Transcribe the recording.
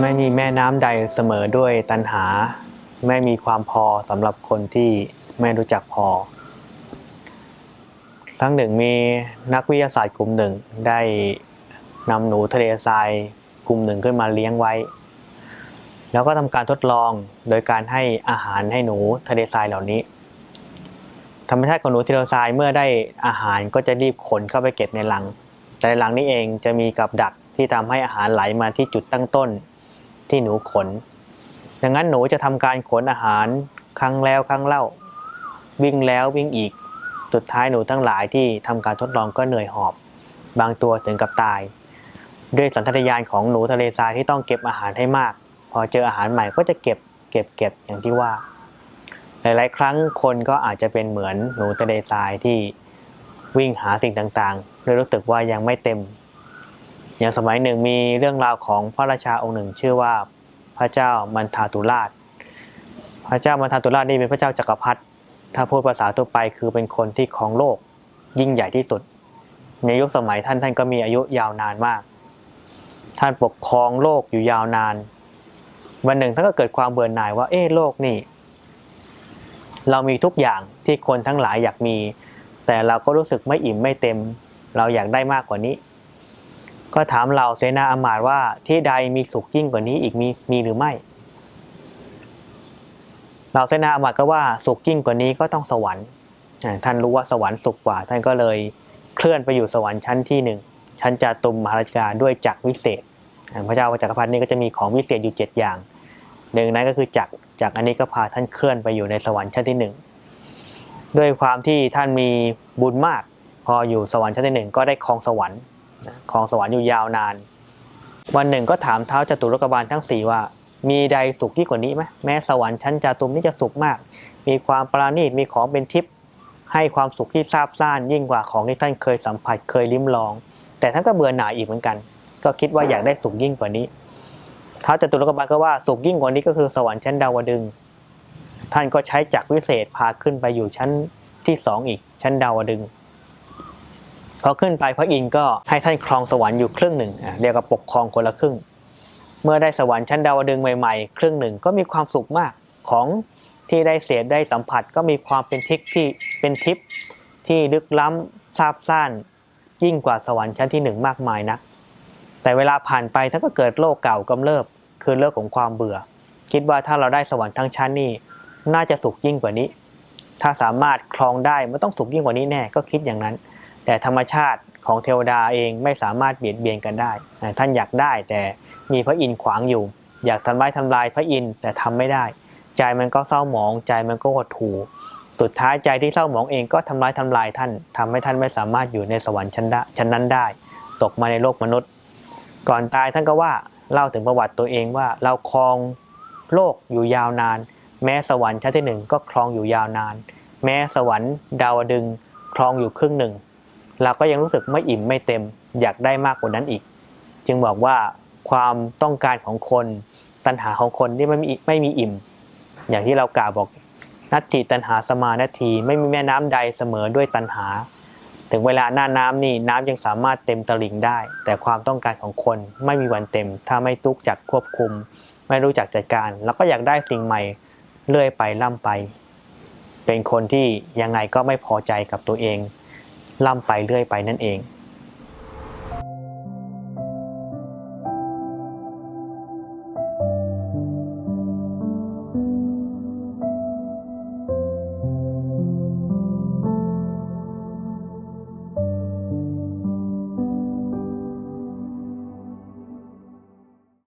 ไม่มีแม่น้ำใดเสมอด้วยตัณหา ไม่มีความพอสำหรับคนที่ไม่รู้จักพอ ครั้งหนึ่งมีนักวิทยาศาสตร์กลุ่มหนึ่งได้นำหนูทะเลทรายกลุ่มหนึ่งขึ้นมาเลี้ยงไว้ แล้วก็ทำการทดลองโดยการให้อาหารให้หนูทะเลทรายเหล่านี้ ธรรมชาติของหนูทะเลทรายเมื่อได้อาหารก็จะรีบขนเข้าไปเก็บในรัง แต่ในรังนี้เองจะมีกับดักที่ทำให้อาหารไหลมาที่จุดตั้งต้น ที่หนูขน ดังนั้นหนูจะทำการขนอาหารครั้งแล้วครั้งเล่า วิ่งแล้ววิ่งอีก สุดท้ายหนูทั้งหลายที่ทำการทดลองก็เหนื่อยหอบ บางตัวถึงกับตาย ด้วยสัญชาตญาณของหนูทะเลทรายที่ต้องเก็บอาหารให้มาก พอเจออาหารใหม่ก็จะเก็บเก็บเก็บอย่างที่ว่า หลาย ๆ ครั้งคนก็อาจจะเป็นเหมือนหนูทะเลทรายที่วิ่งหาสิ่งต่างๆโดยรู้สึกว่ายังไม่เต็ม อย่างสมัยหนึ่งมีเรื่องราวของพระราชาองค์หนึ่ง ชื่อว่าพระเจ้ามันทาตุราช พระเจ้ามันทาตุราชนี่เป็นพระเจ้าจักรพรรดิถ้าพูดภาษาทั่วไปคือเป็นคนที่ครองโลกยิ่งใหญ่ที่สุด ในยุคสมัยท่านท่านก็มีอายุยาวนานมาก ท่านปกครองโลกอยู่ยาวนาน วันหนึ่งท่านก็เกิดความเบื่อหน่ายว่าเอ๊ะโลกนี่ เรามีทุกอย่างที่คนทั้งหลายอยากมี แต่เราก็รู้สึกไม่อิ่มไม่เต็ม เราอยากได้มากกว่านี้ ก็ถามเราเสนาอมาตย์ว่าที่ใดมีสุขยิ่งกว่านี้อีกมีมีหรือไม่เราเสนาอมาตย์ก็ว่าสุขยิ่งกว่านี้ก็ต้องสวรรค์ท่านรู้ว่าสวรรค์สุขกว่า ท่านก็เลยเคลื่อนไปอยู่สวรรค์ชั้นที่หนึ่งชั้นจาตุมมหาราชกาด้วยจักรวิเศษ พระเจ้าจักรพรรดินี่ก็จะมีของวิเศษอยู่เจ็ดอย่าง หนึ่งนั้นก็คือจักรจักอันนี้ก็พาท่านเคลื่อนไปอยู่ในสวรรค์ชั้นที่หนึ่งด้วยความที่ท่านมีบุญมาก พออยู่สวรรค์ชั้นที่หนึ่งก็ได้ครองสวรรค์ นะครองสวรรค์อยู่ยาวนาน วันหนึ่งก็ถามเท้าจตุรกบาลทั้งสี่ว่า มีใดสุขยิ่งกว่านี้ไหมแม้สวรรค์ชั้นจาตุมนี่จะสุขมาก มีความปราณีตมีของเป็นทิพย์ให้ความสุขที่ซาบซ่านยิ่งกว่าของที่ท่านเคยสัมผัสเคยลิ้มลอง แต่ท่านก็เบื่อหน่ายอีกเหมือนกัน ก็คิดว่าอยากได้สุขยิ่งกว่านี้ท้าจตุรกบาลก็ว่าสุขยิ่งกว่านี้ก็คือสวรรค์ชั้นดาวดึงท่านก็ใช้จักรวิเศษพาขึ้นไปอยู่ชั้นที่สองอีกชั้นดาวดึง พอขึ้นไปพระอินทร์ก็ให้ท่านครองสวรรค์อยู่ครึ่งหนึ่งเรียกว่าปกครองคนละครึ่ง เมื่อได้สวรรค์ชั้นดาวดึงใหม่ๆ ครึ่งหนึ่งก็มีความสุขมากของที่ได้เสพได้สัมผัสก็มีความเป็นทิพย์ที่เป็นทิพย์ที่ลึกล้ำซาบซ่านยิ่งกว่าสวรรค์ชั้นที่หนึ่งมากมายนัก แต่เวลาผ่านไปท่านก็เกิดโรคเก่ากำเริบคือเรื่องของความเบื่อ คิดว่าถ้าเราได้สวรรค์ทั้งชั้นนี่น่าจะสุขยิ่งกว่านี้ ถ้าสามารถครองได้ไมันต้องสุขยิ่งกว่านี้แน่ก็คิดอย่างนั้น แต่ธรรมชาติของเทวดาเองไม่สามารถเบียดเบียนกันได้ ท่านอยากได้แต่มีพระอินทร์ขวางอยู่ อยากทำลายทำลายพระอินทร์แต่ทำไม่ได้ ใจมันก็เศร้าหมอง ใจมันก็หดหู่สุดท้ายใจที่เศร้าหมองเองก็ทำร้ายทำลายท่านทำให้ท่านไม่สามารถอยู่ในสวรรค์ชั้นชั้นนั้นได้ ตกมาในโลกมนุษย์ ก่อนตายท่านก็ว่าเล่าถึงประวัติตัวเองว่าเราครองโลกอยู่ยาวนาน แม้สวรรค์ชั้นที่หนึ่งก็ครองอยู่ยาวนาน แม้สวรรค์ดาวดึงครองอยู่ครึ่งหนึ่ง เราก็ยังรู้สึกไม่อิ่มไม่เต็ม อยากได้มากกว่านั้นอีก จึงบอกว่าความต้องการของคน ตัณหาของคนที่ไม่มีไม่มีอิ่ม อย่างที่เรากล่าวบอกนัตถิตัณหาสมานาทีไม่มีแม่น้ำใดเสมอด้วยตัณหา ถึงเวลาหน้าน้ำนี่น้ำยังสามารถเต็มตลิ่งได้ แต่ความต้องการของคนไม่มีวันเต็ม ถ้าไม่ตุกจักควบคุม ไม่รู้จักจัดการ แล้วก็อยากได้สิ่งใหม่เลื่อยไปล่ำไป เป็นคนที่ยังไงก็ไม่พอใจกับตัวเอง ล่ำไปเรื่อยไปนั่นเอง